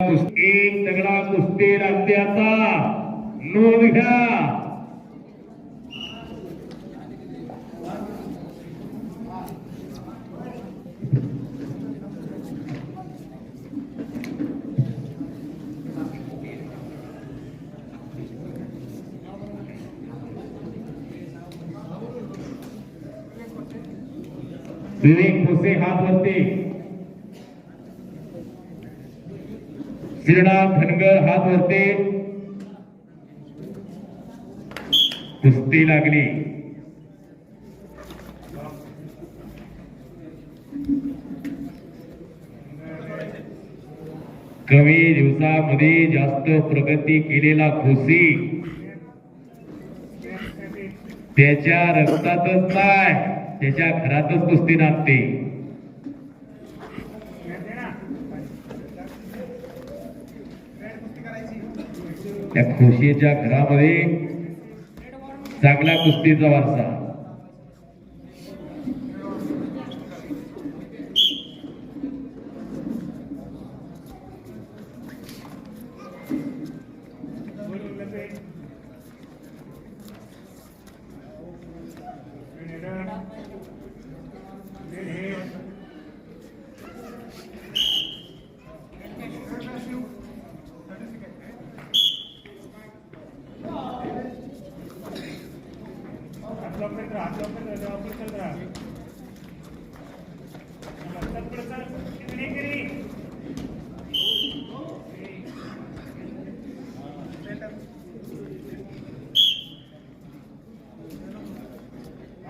एक तगडा कुस्ती लागते आता नोंद घ्या. विवेक भुसे हात वरती श्रीनाथ धनगर हात वरते कुस्ती लागली. कमी दिवसामध्ये जास्त प्रगती केलेला खुशी त्याच्या रक्तातच नाही त्याच्या घरातच कुस्ती नाचते. त्या खुशीच्या घरामध्ये चांगला कुस्तीचा वारसा.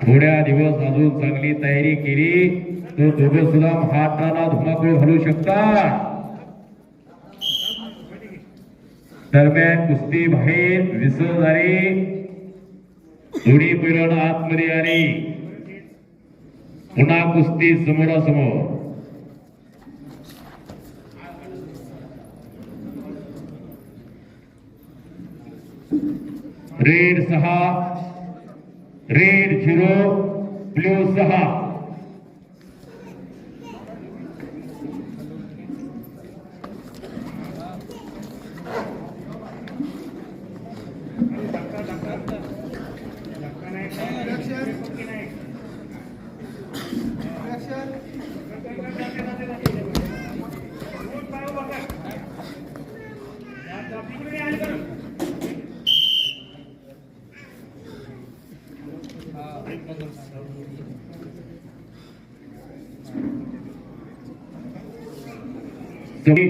थोड्या दिवस अजून चांगली तयारी केली तर दोघे सुद्धा महाराष्ट्राला धुमाकूळ घालू शकतात. दरम्यान कुस्ती बाहेर विसर उडी मिळवणं आतमध्ये आणि पुन्हा कुस्ती समोरासमोर. रेड सहा रेड झिरो ब्ल्यू सहा. Jadi